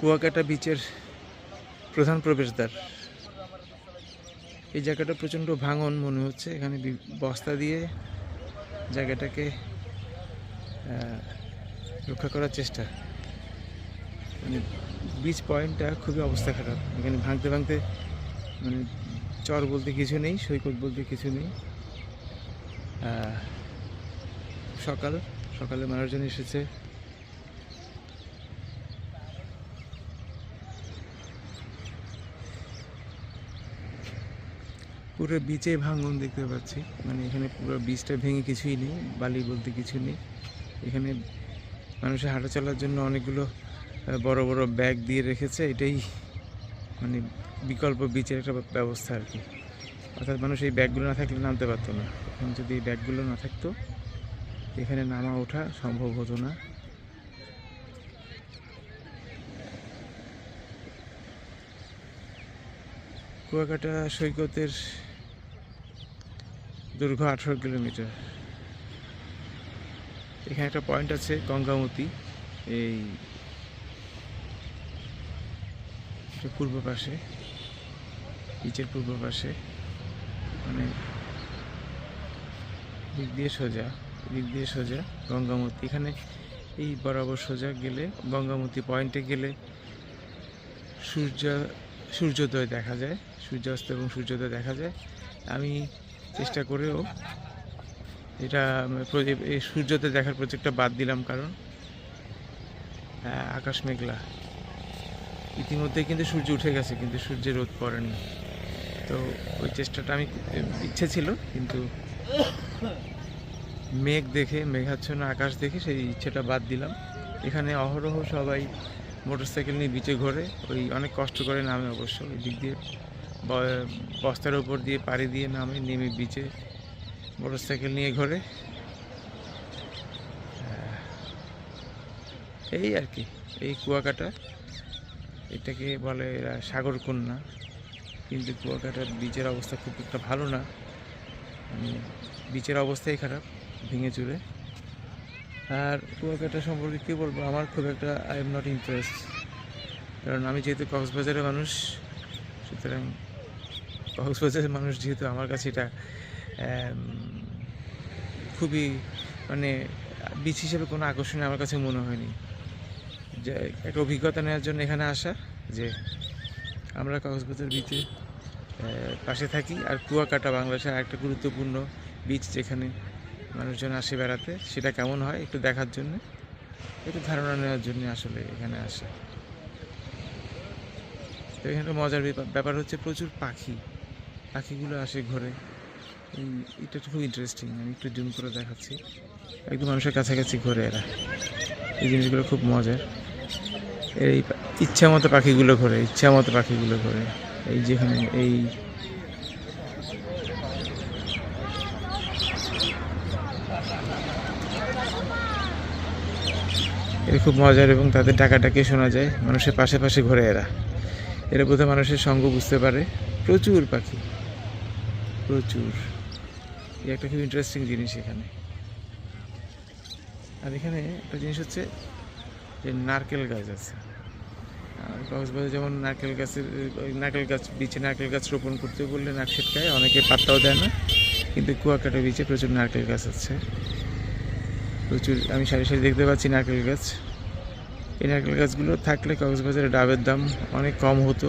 কুয়াকাটা বিচের প্রধান প্রবেশদ্বার। এই জায়গাটা প্রচণ্ড ভাঙন মনে হচ্ছে। এখানে বস্তা দিয়ে জায়গাটাকে রক্ষা করার চেষ্টা। মানে বিচ পয়েন্টটা খুবই অবস্থা খারাপ। এখানে ভাঙতে ভাঙতে মানে চর বলতে কিছু নেই, সৈকত বলতে কিছু নেই। সকাল, সকালে মানুষজন এসেছে। পুরো বিচে ভাঙন দেখতে পাচ্ছি। মানে এখানে পুরো বিচটা ভেঙে কিছুই নেই, বালি বলতে কিছু নেই। এখানে মানুষের হাঁটা চলার জন্য অনেকগুলো বড় বড় ব্যাগ দিয়ে রেখেছে। এটাই মানে বিকল্প বিচের একটা ব্যবস্থা আর কি। অর্থাৎ মানুষ এই ব্যাগগুলো না থাকলে নামতে পারতো না। এখন যদি এই ব্যাগগুলো না থাকতো, এখানে নামা ওঠা সম্ভব হতো না। কুয়াকাটা সৈকতের দৈর্ঘ্য আঠারো কিলোমিটার। এখানে একটা পয়েন্ট আছে, গঙ্গামতি। এই পূর্ব পাশে বিচের পূর্ব পাশে। মানে দিক দিয়ে সোজা, দিক দিয়ে সোজা গঙ্গামতি। এখানে এই বরাবর সোজা গেলে, গঙ্গামতি পয়েন্টে গেলে সূর্য, সূর্যোদয় দেখা যায়। সূর্যাস্ত এবং সূর্যোদয় দেখা যায়। আমি চেষ্টা করেও। এটা এই সূর্যোদয় দেখার প্রজেক্টটা বাদ দিলাম কারণ আকাশ মেঘলা। ইতিমধ্যে কিন্তু সূর্য উঠে গেছে, কিন্তু সূর্যের রোদ পড়েনি। তো ওই চেষ্টাটা আমি ইচ্ছে ছিল, কিন্তু মেঘ দেখে, মেঘাচ্ছন্ন আকাশ দেখে সেই ইচ্ছেটা বাদ দিলাম। এখানে অহরহ সবাই মোটরসাইকেল নিয়ে বিচে ঘোরে, ওই অনেক কষ্ট করে নামে অবশ্য, ওই দিক দিয়ে। বস্তার উপর দিয়ে পাড়ি দিয়ে নামে, নেমে বিচে, মোটরসাইকেল নিয়ে ঘোরে। এই আর কি, এই কুয়াকাটা, এটাকে বলে এরা সাগর কন্যা। কিন্তু কুয়াকাটার বিচের অবস্থা খুব একটা ভালো না। মানে বিচের অবস্থাই খারাপ, ভেঙে চুরে। আর কুয়াকাটা সম্পর্কে কী বলব? আমার খুব একটা আই এম নট ইন্টারেস্ট কারণ আমি যেহেতু কক্সবাজারের মানুষ, সুতরাং কক্সবাজারের মানুষ যেহেতু আমার কাছে এটা খুবই মানে বিচ হিসেবে কোনো আকর্ষণীয় আমার কাছে মনে হয়নি। যে একটা অভিজ্ঞতা নেওয়ার জন্য এখানে আসা, যে আমরা কক্সবাজার বিচে পাশে থাকি আর কুয়াকাটা বাংলাদেশের একটা গুরুত্বপূর্ণ বিচ যেখানে মানুষজন আসে বেড়াতে, সেটা কেমন হয় একটু দেখার জন্য, একটু ধারণা নেওয়ার জন্য আসলে এখানে আসে। তো এখানে মজার ব্যাপার হচ্ছে প্রচুর পাখি। পাখিগুলো আসে ঘরে। এটা খুব ইন্টারেস্টিং আমি একটু জুম করে দেখাচ্ছি। একদম মানুষের কাছাকাছি ঘরে এরা। এই জিনিসগুলো খুব মজার। এই ইচ্ছা মতো পাখিগুলো ঘোরে ইচ্ছা মতো পাখিগুলো ঘোরে। এই যেখানে, এই এরা খুব মজার এবং তাদের ডাকাডাকি শোনা যায়। মানুষের পাশে পাশে ঘোরে এরা। এরা বোধহয় মানুষের সঙ্গ বুঝতে পারে। প্রচুর পাখি। প্রচুর। এই একটা খুব ইন্টারেস্টিং জিনিস এখানে। আর এখানে একটা জিনিস হচ্ছে যে নারকেল গাছ আছে। কক্সবাজারে যেমন নারকেল গাছের নারকেল গাছ, বিচে নারকেল গাছ রোপণ করতে বললে নাক ছিটকায় অনেকে পাত্তাও দেয় না। কিন্তু কুয়াকাটা বিচে প্রচুর নারকেল গাছ আছে। প্রচুর, আমি সারি সারি দেখতে পাচ্ছি নারকেল গাছ। এই নারকেল গাছগুলো থাকলে কক্সবাজারে ডাবের দাম অনেক কম হতো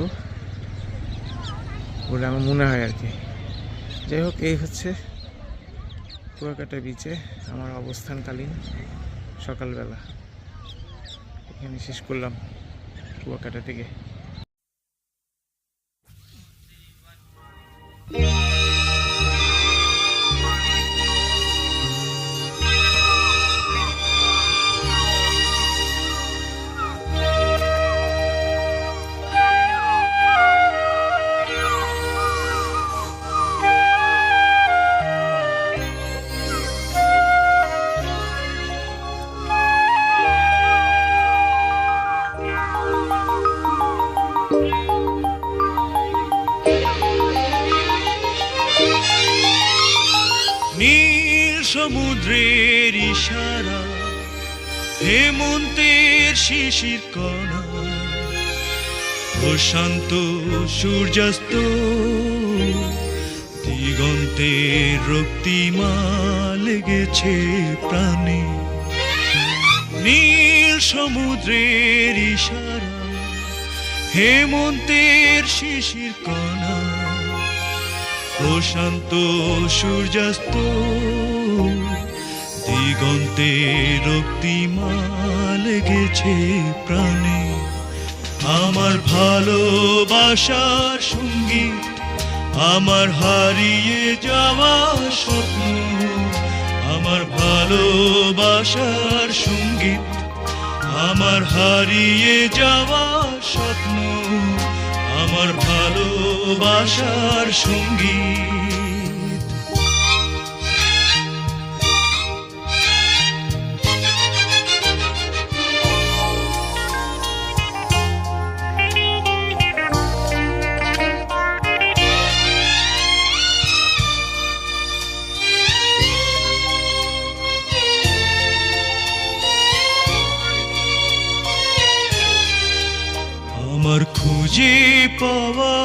বলে আমার মনে হয় আর কি। যাই হোক এই হচ্ছে কুয়াকাটা বিচে আমার অবস্থানকালীন সকালবেলা। এখানে শেষ করলাম কুয়াকাটা থেকে। সমুদ্রের ইশারা, হেমন্তের শিশির কণা। প্রশান্ত সূর্যাস্ত, দিগন্তের রক্তিমা লেগেছে প্রাণে। নীল সমুদ্রের ইশারা, হেমন্তের শিশির কণা। প্রশান্ত সূর্যাস্ত, দিগন্তে রক্তিমা লেগেছে প্রাণে। আমার ভালোবাসার সংগীত আমার হারিয়ে যাওয়া স্বপ্ন, আমার ভালোবাসার সংগীত আমার হারিয়ে যাওয়া স্বপ্ন। আমার ভালোবাসার সংগীত খুঁজে পাওয়া